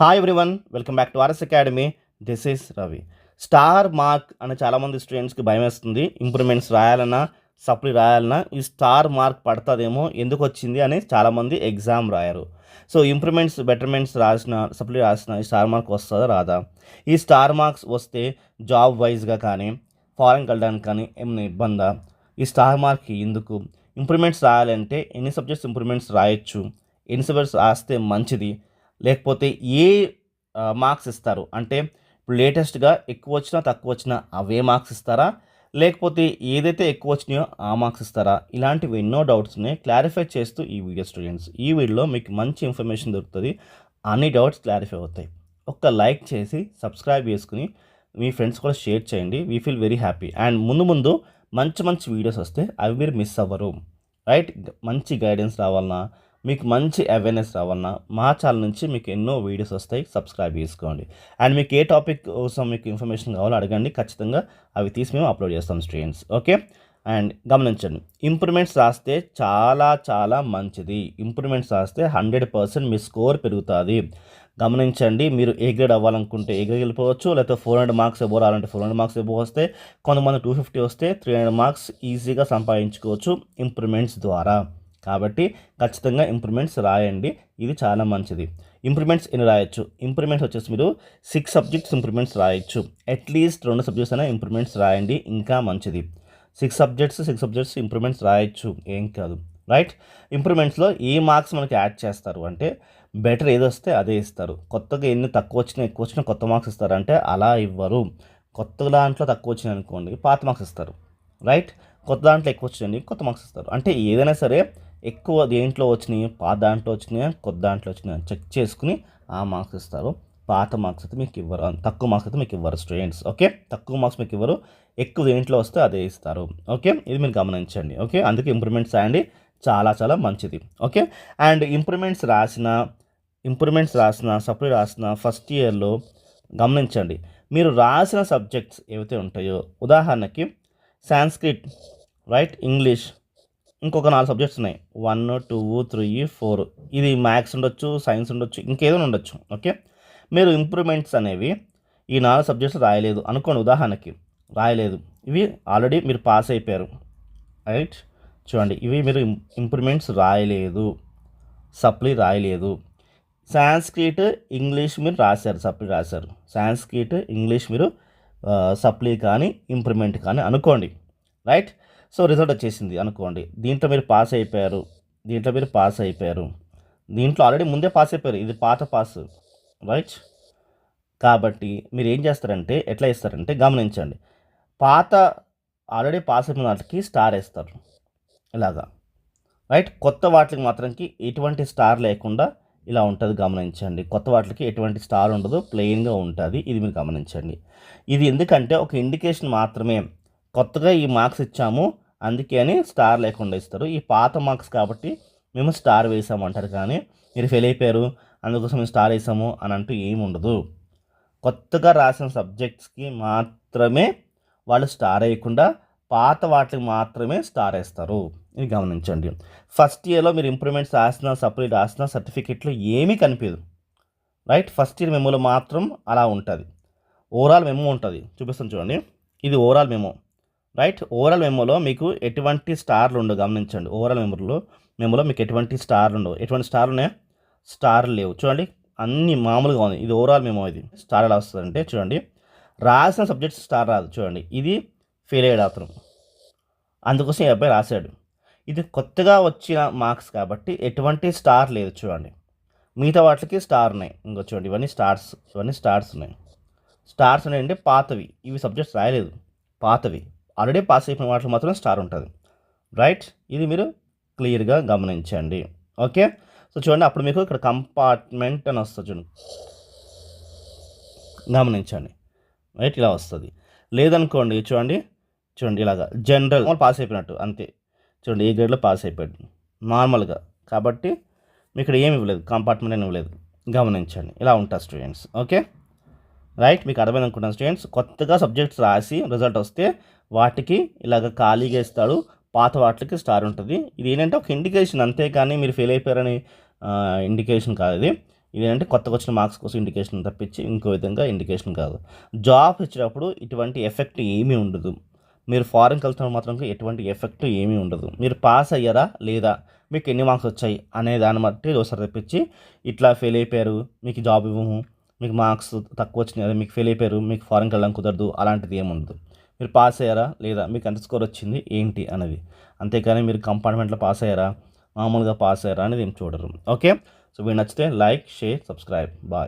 Hi everyone welcome back to RS academy this is Ravi star mark అని చాలామంది స్టూడెంట్స్కి భయం వేస్తుంది. ఇంప్రూవ్మెంట్స్ రాయాలన్నా సప్లీ రాయాలన్నా ఈ స్టార్ మార్క్ పడుతుందేమో ఎందుకు వచ్చింది అని చాలామంది ఎగ్జామ్ రాయరు. సో ఇంప్రూవ్మెంట్స్ బెటర్మెంట్స్ రాసిన సప్లీ రాసిన ఈ స్టార్ మార్క్ వస్తుందా రాదా? ఈ స్టార్ మార్క్స్ వస్తే జాబ్ వైజ్గా కానీ ఫారెన్కి వెళ్ళడానికి కానీ ఏమైనా ఇబ్బందా? ఈ స్టార్ మార్క్ ఎందుకు? ఇంప్రూవ్మెంట్స్ రాయాలంటే ఎన్ని సబ్జెక్ట్స్ ఇంప్రూవ్మెంట్స్ రాయొచ్చు? ఎన్ని సబ్జెక్ట్స్ రాస్తే మంచిది? లేకపోతే ఏ మార్క్స్ ఇస్తారు? అంటే ఇప్పుడు లేటెస్ట్గా ఎక్కువ వచ్చినా తక్కువ వచ్చినా అవే మార్క్స్ ఇస్తారా? లేకపోతే ఏదైతే ఎక్కువ వచ్చినాయో ఆ మార్క్స్ ఇస్తారా? ఇలాంటివి ఎన్నో డౌట్స్ ఉన్నాయి. క్లారిఫై చేస్తూ ఈ వీడియో స్టూడెంట్స్ ఈ వీడియోలో మీకు మంచి ఇన్ఫర్మేషన్ దొరుకుతుంది. అన్ని డౌట్స్ క్లారిఫై అవుతాయి. ఒక్క లైక్ చేసి సబ్స్క్రైబ్ చేసుకుని మీ ఫ్రెండ్స్ కూడా షేర్ చేయండి. We feel very happy. And ముందు ముందు మంచి మంచి వీడియోస్ వస్తే అవి మీరు మిస్ అవ్వరు. రైట్? మంచి గైడెన్స్ రావాలన్నా మీకు మంచి అవేర్నెస్ రావాలన్నా మా ఛానల్ నుంచి మీకు ఎన్నో వీడియోస్ వస్తాయి. సబ్స్క్రైబ్ చేసుకోండి. అండ్ మీకు ఏ టాపిక్ కోసం మీకు ఇన్ఫర్మేషన్ కావాలో అడగండి. ఖచ్చితంగా అవి తీసి మేము అప్లోడ్ చేస్తాం స్టూడెంట్స్ ఓకే అండ్ గమనించండి. ఇంప్రూవ్మెంట్స్ రాస్తే చాలా చాలా మంచిది. ఇంప్రూవ్మెంట్స్ రాస్తే హండ్రెడ్ పర్సెంట్ మీ స్కోర్ పెరుగుతుంది. గమనించండి. మీరు ఏ గ్రేడ్ అవ్వాలనుకుంటే ఏ గ్రేడ్ వెళ్ళిపోవచ్చు. లేకపోతే ఫోర్ హండ్రెడ్ మార్క్స్ ఎబో రావాలంటే ఫోర్ హండ్రెడ్ మార్క్స్ ఎబో వస్తే కొంతమంది టూ ఫిఫ్టీ వస్తే త్రీ హండ్రెడ్ మార్క్స్ ఈజీగా సంపాదించుకోవచ్చు. ఇంప్రూవ్మెంట్స్ ద్వారా. కాబట్టి ఖచ్చితంగా ఇంప్రూవ్మెంట్స్ రాయండి. ఇది చాలా మంచిది. ఇంప్రూవ్మెంట్స్ ఎన్ని రాయొచ్చు? ఇంప్రూవ్మెంట్స్ వచ్చేసి మీరు సిక్స్ సబ్జెక్ట్స్ ఇంప్రూవ్మెంట్స్ రాయొచ్చు. అట్లీస్ట్ రెండు సబ్జెక్ట్స్ అయినా ఇంప్రూవ్మెంట్స్ రాయండి. ఇంకా మంచిది. Six subjects six subjects improvements రాయొచ్చు. ఏం కాదు. రైట్ ఇంప్రూవ్మెంట్స్లో ఏ మార్క్స్ మనకి యాడ్ చేస్తారు? అంటే బెటర్ ఏది వస్తే అదే ఇస్తారు. కొత్తగా ఎన్ని తక్కువ వచ్చినా ఎక్కువ వచ్చినా కొత్త మార్క్స్ ఇస్తారు అంటే అలా ఇవ్వరు. కొత్త దాంట్లో తక్కువ వచ్చినాయి అనుకోండి పాత మార్క్స్ ఇస్తారు. రైట్ కొత్త దాంట్లో ఎక్కువ వచ్చినాయి కొత్త మార్క్స్ ఇస్తారు. అంటే ఏదైనా సరే ఎక్కువ దేంట్లో వచ్చినాయి? పాత దాంట్లో వచ్చినాయి? కొత్త దాంట్లో వచ్చినాయా? చెక్ చేసుకుని ఆ మార్క్స్ ఇస్తారు. పాత మార్క్స్ అయితే మీకు ఇవ్వరు. తక్కువ మార్క్స్ అయితే మీకు ఇవ్వరు స్టూడెంట్స్. ఓకే? తక్కువ మార్క్స్ మీకు ఇవ్వరు. ఎక్కువ దేంట్లో వస్తే అదే ఇస్తారు. ఓకే? ఇది మీరు గమనించండి. ఓకే? అందుకే ఇంప్రూవ్మెంట్స్ రాయండి చాలా చాలా మంచిది. ఓకే? అండ్ ఇంప్రూవ్మెంట్స్ రాసిన ఇంప్రూవ్మెంట్స్ రాసిన సప్లై రాసిన ఫస్ట్ ఇయర్లో గమనించండి. మీరు రాసిన సబ్జెక్ట్స్ ఏవైతే ఉంటాయో ఉదాహరణకి సాంస్క్రిట్ రైట్ ఇంగ్లీష్ ఇంకొక నాలుగు సబ్జెక్ట్స్ ఉన్నాయి. వన్ టూ త్రీ ఫోర్ ఇది మ్యాథ్స్ ఉండొచ్చు సైన్స్ ఉండొచ్చు ఇంకేదైనా ఉండొచ్చు ఓకే మీరు ఇంప్రూవ్మెంట్స్ అనేవి ఈ నాలుగు సబ్జెక్ట్స్ రాయలేదు అనుకోండి ఉదాహరణకి. రాయలేదు. ఇవి ఆల్రెడీ మీరు పాస్ అయిపోయారు. రైట్ చూడండి ఇవి మీరు ఇంప్రూవ్మెంట్స్ రాయలేదు. సప్లీ రాయలేదు. సాంస్క్రిట్ ఇంగ్లీష్ మీరు రాశారు సప్లీ రాశారు. సాంస్క్రిట్ ఇంగ్లీష్ మీరు uh, సప్లీ కానీ ఇంప్రూవ్మెంట్ కానీ అనుకోండి. రైట్ సో రిజల్ట్ వచ్చేసింది. అనుకోండి. దీంట్లో మీరు పాస్ అయిపోయారు. దీంట్లో మీరు పాస్ అయిపోయారు. దీంట్లో ఆల్రెడీ ముందే పాస్ అయిపోయారు. ఇది పాత పాస్. రైట్? కాబట్టి మీరు ఏం చేస్తారంటే ఎట్లా ఇస్తారంటే గమనించండి. పాత ఆల్రెడీ పాస్ అయిపోయిన వాటికి స్టార్ వేస్తారు. ఇలాగా. రైట్? కొత్త వాటికి మాత్రంకి ఎటువంటి స్టార్ లేకుండా ఇలా ఉంటుంది గమనించండి. కొత్త వాటికి ఎటువంటి స్టార్ ఉండదు. ప్లెయిన్గా ఉంటుంది. ఇది మీరు గమనించండి. ఇది ఎందుకంటే ఒక ఇండికేషన్ మాత్రమే. కొత్తగా ఈ మార్క్స్ ఇచ్చాము. అందుకే అని స్టార్ లేకుండా ఇస్తారు. ఈ పాత మార్క్స్ కాబట్టి మేము స్టార్ వేసామంటారు కానీ మీరు ఫెయిల్ అయిపోయారు అందుకోసం మేము స్టార్ వేసాము అని అంటూ ఏమి ఉండదు. కొత్తగా రాసిన సబ్జెక్ట్స్కి మాత్రమే వాళ్ళు స్టార్ వేయకుండా పాత వాటికి మాత్రమే స్టార్ వేస్తారు. ఇది గమనించండి. ఫస్ట్ ఇయర్లో మీరు ఇంప్రూవ్మెంట్స్ రాసిన సపరేట్ రాసిన సర్టిఫికెట్లు ఏమీ కనిపించదు. రైట్? ఫస్ట్ ఇయర్ మెమోలో మాత్రం అలా ఉంటుంది. ఓవరాల్ మెమో ఉంటుంది. చూపిస్తాను చూడండి. ఇది ఓవరాల్ మెమో. రైట్? ఓవరాల్ మెమోలో మీకు ఎటువంటి స్టార్లు ఉండవు గమనించండి. ఓవరాల్ మెమోలో మెమోలో మీకు ఎటువంటి స్టార్లు ఉండవు. ఎటువంటి స్టార్లు ఉన్నాయా? స్టార్లు లేవు. చూడండి అన్ని మామూలుగా ఉంది ఇది ఓవరాల్ మెమో ఇది. స్టార్ ఎలా వస్తుందంటే చూడండి రాసిన సబ్జెక్ట్స్ స్టార్ రాదు. చూడండి ఇది ఫెయిల్ అయ్యాడు అతను. అందుకోసం ఈ అబ్బాయి రాశాడు. ఇది కొత్తగా వచ్చిన మార్క్స్ కాబట్టి ఎటువంటి స్టార్ లేదు చూడండి. మిగతా వాటికి స్టార్ ఉన్నాయి. ఇంకో చూడండి ఇవన్నీ స్టార్స్ ఇవన్నీ స్టార్స్ ఉన్నాయి. స్టార్స్ ఉన్నాయంటే పాతవి. ఇవి సబ్జెక్ట్స్ రాయలేదు. పాతవి. ఆల్రెడీ పాస్ అయిపోయిన వాటిలో మాత్రం స్టార్ ఉంటుంది. రైట్? ఇది మీరు క్లియర్గా గమనించండి. ఓకే? సో చూడండి అప్పుడు మీకు ఇక్కడ కంపార్ట్మెంట్ అని వస్తుంది చూడండి. గమనించండి. రైట్? ఇలా వస్తుంది. లేదనుకోండి చూడండి చూడండి ఇలాగా జనరల్ పాస్ అయిపోయినట్టు అంతే. చూడండి ఏ గ్రేడ్లో పాస్ అయిపోయాడు. నార్మల్గా. కాబట్టి మీకు ఇక్కడ ఏమి ఇవ్వలేదు. కంపార్ట్మెంట్ అని ఇవ్వలేదు. గమనించండి. ఇలా ఉంటుంది స్టూడెంట్స్. ఓకే? రైట్ మీకు అర్థమైంది అనుకుంటాను స్టూడెంట్స్ కొత్తగా సబ్జెక్ట్స్ రాసి రిజల్ట్ వస్తే వాటికి ఇలాగ ఖాళీగా ఇస్తాడు పాత వాటికి స్టార్ ఉంటుంది. ఇది ఏంటంటే ఒక ఇండికేషన్ అంతేకాని మీరు ఫెయిల్ అయిపోయారని ఇండికేషన్ కాదు ఇది. ఇదేంటంటే కొత్తగా వచ్చిన మార్క్స్ కోసం ఇండికేషన్ తప్పించి ఇంకో విధంగా ఇండికేషన్ కాదు. జాబ్ ఇచ్చేటప్పుడు ఇటువంటి ఎఫెక్ట్ ఏమీ ఉండదు. మీరు ఫారెన్కి వెళ్తున్న మాత్రం ఎటువంటి ఎఫెక్ట్ ఏమీ ఉండదు. మీరు పాస్ అయ్యారా లేదా మీకు ఎన్ని మార్క్స్ వచ్చాయి అనే దాన్ని బట్టి ఒకసారి తెప్పించి ఇట్లా ఫెయిల్ అయిపోయారు మీకు జాబ్ ఇవ్వము మీకు మార్క్స్ తక్కువ వచ్చినాయి అదే మీకు ఫెయిల్ అయిపోయారు మీకు ఫారెన్కి వెళ్ళడం కుదరదు అలాంటిది ఏముండదు మీరు పాస్ అయ్యారా లేదా మీకు ఎంత స్కోర్ వచ్చింది ఏంటి అనేది. అంతేకాని మీరు కంపార్ట్మెంట్లో పాస్ అయ్యారా మామూలుగా పాస్ అయ్యారా అనేది ఏం చూడరు. ఓకే? సో మీరు నచ్చితే లైక్ షేర్ సబ్స్క్రైబ్. బాయ్.